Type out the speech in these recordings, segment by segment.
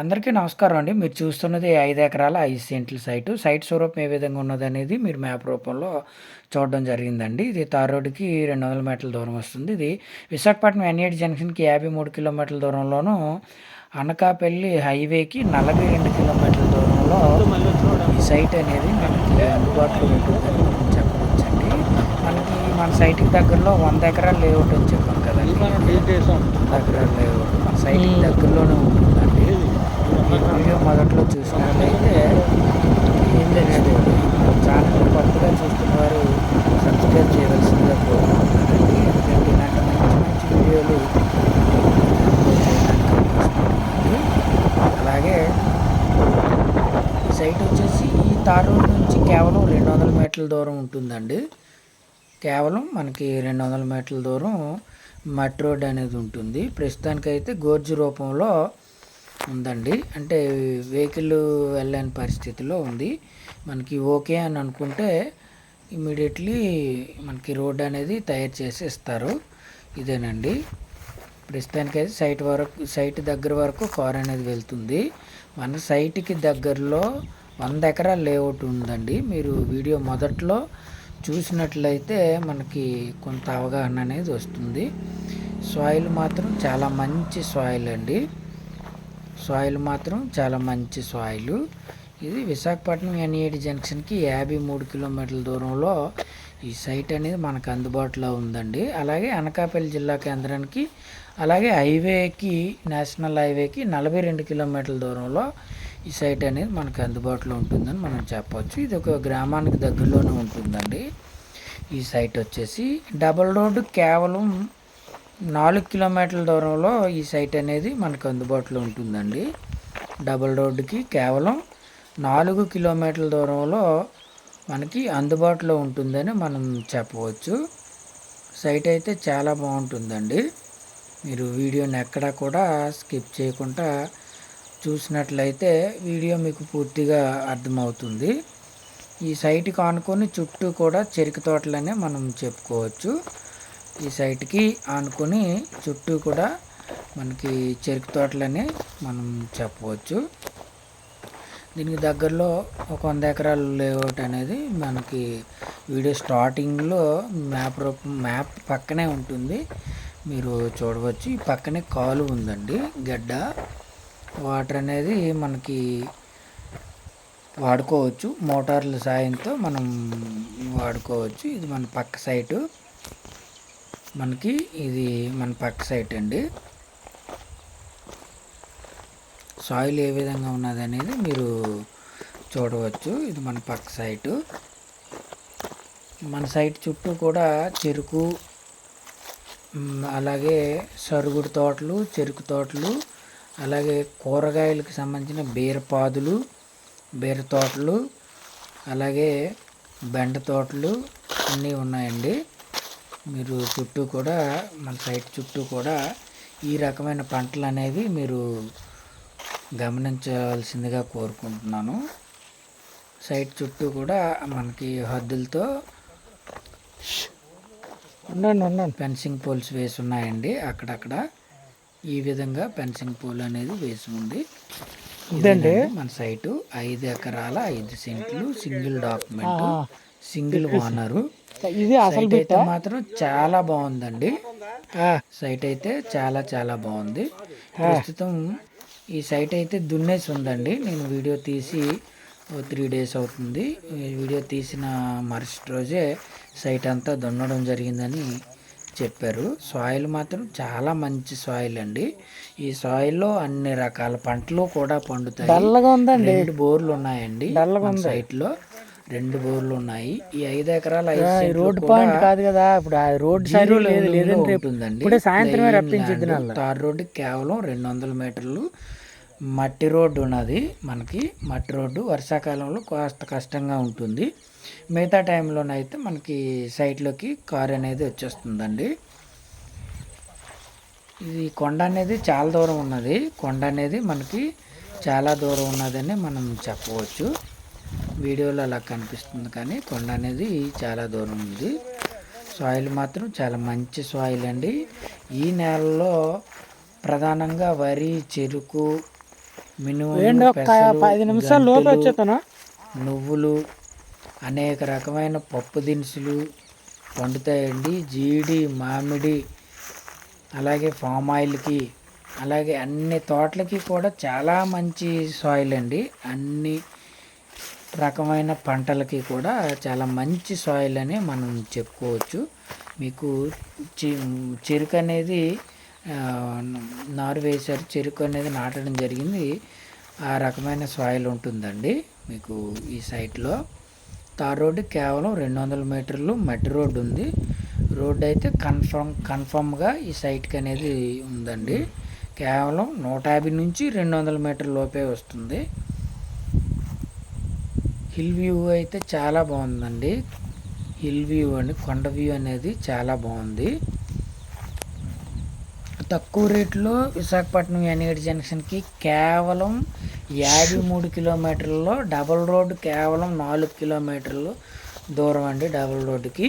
అందరికీ నమస్కారం అండి. మీరు చూస్తున్నది ఐదు ఎకరాల ఐదు సెంట్ల సైటు. సైట్ స్వరూపం ఏ విధంగా ఉన్నది అనేది మీరు మ్యాప్ రూపంలో చూడడం జరిగిందండి. ఇది తార్ రోడ్డుకి రెండు వందల మీటర్ల దూరం వస్తుంది. ఇది విశాఖపట్నం ఎన్ఏటి జంక్షన్కి యాభై మూడు కిలోమీటర్ల దూరంలోను అనకాపల్లి హైవేకి నలభై రెండు కిలోమీటర్ల దూరంలో ఈ సైట్ అనేది మనకి అందుబాటులో ఉంటుందని చెప్పవచ్చండి. మనకి మన సైట్కి దగ్గరలో వంద ఎకరాలు లేఅవుట్ అని చెప్పాం కదండి. ఎకరాలు లేఅవుట్ మన సైట్కి దగ్గరలోనే ఉంటుందండి. వీడియో మొదట్లో చూసినట్లయితే ఏం తెలియదు ఛానల్ కొత్తగా చూస్తున్న వారు సబ్స్క్రైబ్ చేయవలసిందిగా కోరుకుంటున్నానండి. ఎందుకంటే ఇలాంటి మంచి మంచి వీడియోలు అలాగే సైట్ వచ్చేసి ఈ తార్ రోడ్ నుంచి కేవలం రెండు వందల మీటర్ల దూరం ఉంటుందండి. కేవలం మనకి రెండు వందల మీటర్ల దూరం మట్టి రోడ్ అనేది ఉంటుంది. ప్రస్తుతానికైతే గోర్జు రూపంలో ఉందండి. అంటే వెహికల్ వెళ్ళని పరిస్థితిలో ఉంది. మనకి ఓకే అని అనుకుంటే ఇమీడియట్లీ మనకి రోడ్ అనేది తయారు చేసి ఇస్తారు ఇదేనండి ప్రస్తుతానికైతే సైట్ వరకు సైట్ దగ్గర వరకు కార్ అనేది వెళ్తుంది. మన సైట్కి దగ్గరలో వంద ఎకరాల లేఅవుట్ ఉందండి. మీరు వీడియో మొదట్లో చూసినట్లయితే మనకి కొంత అవగాహన అనేది వస్తుంది. సాయిల్ మాత్రం చాలా మంచి సాయిల్ అండి. సాయిల్ మాత్రం చాలా మంచి సాయిల్. ఇది విశాఖపట్నం ఎన్ఏడి జంక్షన్కి యాభై మూడు కిలోమీటర్ల దూరంలో ఈ సైట్ అనేది మనకు అందుబాటులో ఉందండి. అలాగే అనకాపల్లి జిల్లా కేంద్రానికి అలాగే హైవేకి నేషనల్ హైవేకి నలభై రెండు కిలోమీటర్ల దూరంలో ఈ సైట్ అనేది మనకు అందుబాటులో ఉంటుందని మనం చెప్పవచ్చు ఇది ఒక గ్రామానికి దగ్గరలోనే ఉంటుందండి. ఈ సైట్ వచ్చేసి డబల్ రోడ్డు కేవలం నాలుగు కిలోమీటర్ల దూరంలో ఈ సైట్ అనేది మనకు అందుబాటులో ఉంటుందండి. డబుల్ రోడ్డుకి కేవలం నాలుగు కిలోమీటర్ల దూరంలో మనకి అందుబాటులో ఉంటుందని మనం చెప్పవచ్చు. సైట్ అయితే చాలా బాగుంటుందండి. మీరు వీడియోని ఎక్కడా కూడా స్కిప్ చేయకుండా చూసినట్లయితే వీడియో మీకు పూర్తిగా అర్థమవుతుంది. ఈ సైట్కి ఆనుకొని చుట్టూ కూడా చెరుకు తోటలనే మనం చెప్పుకోవచ్చు. ఈ సైట్కి ఆనుకొని చుట్టూ కూడా మనకి చెరుకు తోటలని మనం చెప్పవచ్చు. దీనికి దగ్గరలో ఒక వంద ఎకరాల లేఅవుట్ అనేది మనకి వీడియో స్టార్టింగ్లో మ్యాప్ రూపం మ్యాప్ పక్కనే ఉంటుంది. మీరు చూడవచ్చు. ఈ పక్కనే కాలు ఉందండి గడ్డ. వాటర్ అనేది మనకి వాడుకోవచ్చు. మోటార్ల సాయంతో మనం వాడుకోవచ్చు. ఇది మన పక్క సైటు మనకి ఇది మన పక్క సైట్ అండి. సాయిల్ ఏ విధంగా ఉన్నది అనేది మీరు చూడవచ్చు. ఇది మన పక్క సైటు. మన సైట్ చుట్టూ కూడా చెరుకు అలాగే సరుగుడు తోటలు చెరుకు తోటలు అలాగే కూరగాయలకు సంబంధించిన బీరపాదులు బీర తోటలు అలాగే బెండ తోటలు అన్నీ ఉన్నాయండి. మీరు చుట్టూ కూడా మన సైట్ చుట్టూ కూడా ఈ రకమైన పంటలు అనేవి మీరు గమనించవలసిందిగా కోరుకుంటున్నాను. సైట్ చుట్టూ కూడా మనకి హద్దులతో ఉండండి ఉండండి. ఫెన్సింగ్ పోల్స్ వేసి ఉన్నాయండి అక్కడక్కడ. ఈ విధంగా ఫెన్సింగ్ పోల్ అనేది వేసి ఉంది. ఇదండి? మన సైటు. ఐదు ఎకరాల ఐదు సెంట్లు సింగిల్ డాక్యుమెంట్. సింగిల్ ఓనరు ఇది అసలు సైట్ అయితే మాత్రం చాలా బాగుందండి. సైట్ అయితే చాలా చాలా బాగుంది. ప్రస్తుతం ఈ సైట్ అయితే దున్నేసి ఉందండి. నేను వీడియో తీసి త్రీ డేస్ అవుతుంది. వీడియో తీసిన మరుసటి రోజే సైట్ అంతా దున్నడం జరిగిందని చెప్పారు. సాయిల్ మాత్రం చాలా మంచి సాయిల్ అండి. ఈ సాయిల్లో అన్ని రకాల పంటలు కూడా పండుతాయి. బోర్లు ఉన్నాయండి మన సైట్లో. రెండు బోర్లు ఉన్నాయి. ఈ ఐదు ఎకరాల రోడ్ పాయింట్ కాదు కదా ఇప్పుడు ఆ రోడ్ సైడ్ లేదు లేదంటే ఉంటుందండి. సాయంత్రమే ల్యాండ్. తార్ రోడ్డు కేవలం రెండు వందల మీటర్లు. మట్టి రోడ్డు ఉన్నది మనకి. మట్టి రోడ్డు వర్షాకాలంలో కాస్త కష్టంగా ఉంటుంది. మిగతా టైంలోనైతే మనకి సైట్లోకి కార్ అనేది వచ్చేస్తుందండి. ఇది కొండ అనేది చాలా దూరం ఉన్నది. కొండ అనేది మనకి చాలా దూరం ఉన్నదని మనం చెప్పవచ్చు. వీడియోలో అలా కనిపిస్తుంది కానీ కొండ అనేది చాలా దూరం ఉంది. సాయిల్ మాత్రం చాలా మంచి సాయిల్ అండి. ఈ నేలలో ప్రధానంగా వరి చెరుకు మినుము పది నిమిషాలు నువ్వులు అనేక రకమైన పప్పు దినుసులు పండుతాయండి. జీడి మామిడి అలాగే ఫామ్ ఆయిల్కి అలాగే అన్ని తోటలకి కూడా చాలా మంచి సాయిల్ అండి. అన్ని రకమైన పంటలకి కూడా చాలా మంచి సాయిల్ అని మనం చెప్పుకోవచ్చు. మీకు చెరుకు అనేది నారు వేశారు చెరుకు అనేది నాటడం జరిగింది. ఆ రకమైన సాయిల్ ఉంటుందండి మీకు ఈ సైట్లో తార్ రోడ్డు కేవలం రెండు వందల మీటర్లు మట్టి రోడ్డు ఉంది. రోడ్డు అయితే కన్ఫర్మ్ కన్ఫర్మ్గా ఈ సైట్కి అనేది ఉందండి. కేవలం నూట యాభై నుంచి రెండు వందల మీటర్ లోపే వస్తుంది. హిల్ వ్యూ అయితే చాలా బాగుందండి. హిల్ వ్యూ అని కొండ వ్యూ అనేది చాలా బాగుంది. తక్కువ రేట్లో విశాఖపట్నం ఎన్ఏడి జంక్షన్కి కేవలం యాభై మూడు కిలోమీటర్లలో డబల్ రోడ్ కేవలం నాలుగు కిలోమీటర్లు దూరం అండి డబల్ రోడ్డుకి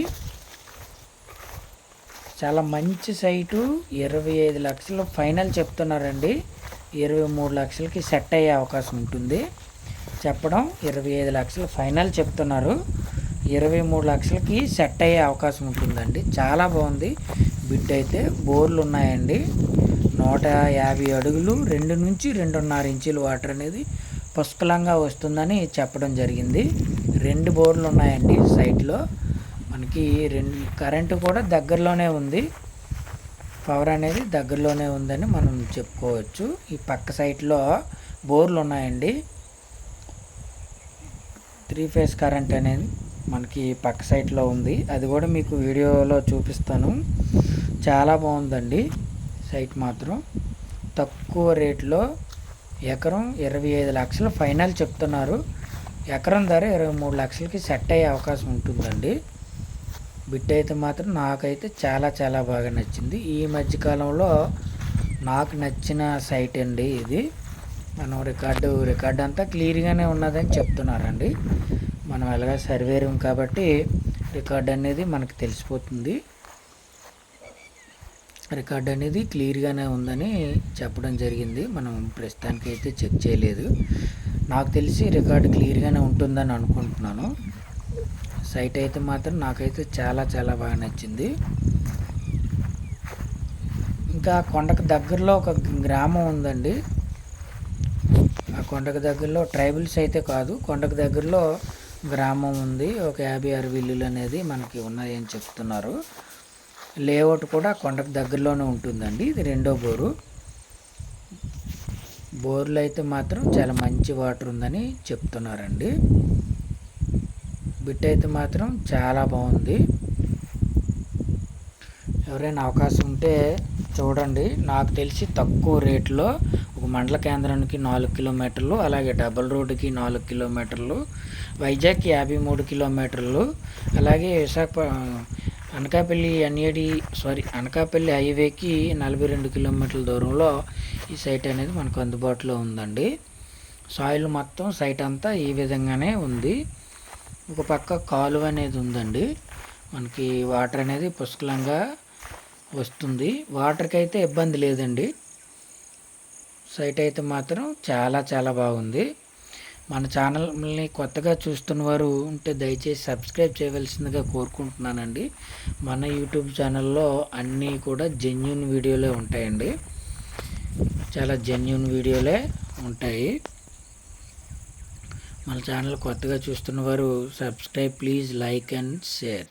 చాలా మంచి సైటు ఇరవై ఐదు లక్షలు. ఫైనల్ చెప్తున్నారండి. ఇరవై మూడు లక్షలకి సెట్ అయ్యే అవకాశం ఉంటుంది. చెప్పడం ఇరవై ఐదు లక్షలు. ఫైనల్ చెప్తున్నారు. ఇరవై మూడు లక్షలకి సెట్ అయ్యే అవకాశం ఉంటుందండి. చాలా బాగుంది. బిడ్ అయితే బోర్లు ఉన్నాయండి. నూట యాభై అడుగులు రెండు నుంచి రెండున్నర ఇంచులు వాటర్ అనేది పుష్కలంగా వస్తుందని చెప్పడం జరిగింది. రెండు బోర్లు ఉన్నాయండి సైట్లో మనకి రెండు కరెంటు కూడా దగ్గరలోనే ఉంది. పవర్ అనేది దగ్గరలోనే ఉందని మనం చెప్పుకోవచ్చు. ఈ పక్క సైట్లో బోర్లు ఉన్నాయండి. త్రీ ఫేస్ కరెంట్ అనేది మనకి పక్క సైట్లో ఉంది. అది కూడా మీకు వీడియోలో చూపిస్తాను. చాలా బాగుందండి సైట్ మాత్రం. తక్కువ రేట్లో ఎకరం ఇరవై ఐదు లక్షలు ఫైనల్ చెప్తున్నారు. ఎకరం ధర ఇరవై మూడు లక్షలకి సెట్ అయ్యే అవకాశం ఉంటుందండి. బిడ్డ అయితే మాత్రం నాకైతే చాలా చాలా బాగా నచ్చింది. ఈ మధ్యకాలంలో నాకు నచ్చిన సైట్ అండి ఇది. మనం రికార్డు రికార్డు అంతా క్లియర్గానే ఉన్నదని చెప్తున్నారండి. మనం ఎలాగ సర్వేరం కాబట్టి రికార్డ్ అనేది మనకు తెలిసిపోతుంది. రికార్డ్ అనేది క్లియర్గానే ఉందని చెప్పడం జరిగింది. మనం ప్రస్తుతానికి అయితే చెక్ చేయలేదు. నాకు తెలిసి రికార్డు క్లియర్గానే ఉంటుందని అనుకుంటున్నాను. సైట్ అయితే మాత్రం నాకైతే చాలా చాలా బాగా నచ్చింది. ఇంకా కొండకు దగ్గరలో ఒక గ్రామం ఉందండి. కొండకు దగ్గరలో ట్రైబల్స్ అయితే కాదు కొండకు దగ్గరలో గ్రామం ఉంది. ఒక యాభై ఆరు విల్లులు అనేది మనకి ఉన్నాయని చెప్తున్నారు. లేఅవుట్ కూడా కొండకు దగ్గరలోనే ఉంటుందండి. ఇది రెండో బోరు. బోర్లు అయితే మాత్రం చాలా మంచి వాటర్ ఉందని చెప్తున్నారండి. బిట్ అయితే మాత్రం చాలా బాగుంది. ఎవరైనా అవకాశం ఉంటే చూడండి. నాకు తెలిసి తక్కువ రేట్లో మండల కేంద్రానికి నాలుగు కిలోమీటర్లు అలాగే డబల్ రోడ్డుకి నాలుగు కిలోమీటర్లు వైజాగ్కి యాభై మూడు కిలోమీటర్లు అలాగే విశాఖ అనకాపల్లి ఎన్ఏడి సారీ అనకాపల్లి హైవేకి నలభై రెండు కిలోమీటర్ల దూరంలో ఈ సైట్ అనేది మనకు అందుబాటులో ఉందండి. సాయిల్ మొత్తం సైట్ అంతా ఈ విధంగానే ఉంది. ఒక పక్క కాలువ అనేది ఉందండి. మనకి వాటర్ అనేది పుష్కలంగా వస్తుంది. వాటర్కి అయితే ఇబ్బంది లేదండి. సైట్ అయితే మాత్రం చాలా చాలా బాగుంది. మన ఛానల్ని కొత్తగా చూస్తున్న వారు ఉంటే దయచేసి సబ్స్క్రైబ్ చేయవలసిందిగా కోరుకుంటున్నానండి. మన యూట్యూబ్ ఛానల్లో అన్నీ కూడా జెన్యున్ వీడియోలే ఉంటాయండి. చాలా జెన్యున్ వీడియోలే ఉంటాయి. మన ఛానల్ కొత్తగా చూస్తున్న వారు subscribe please like and share.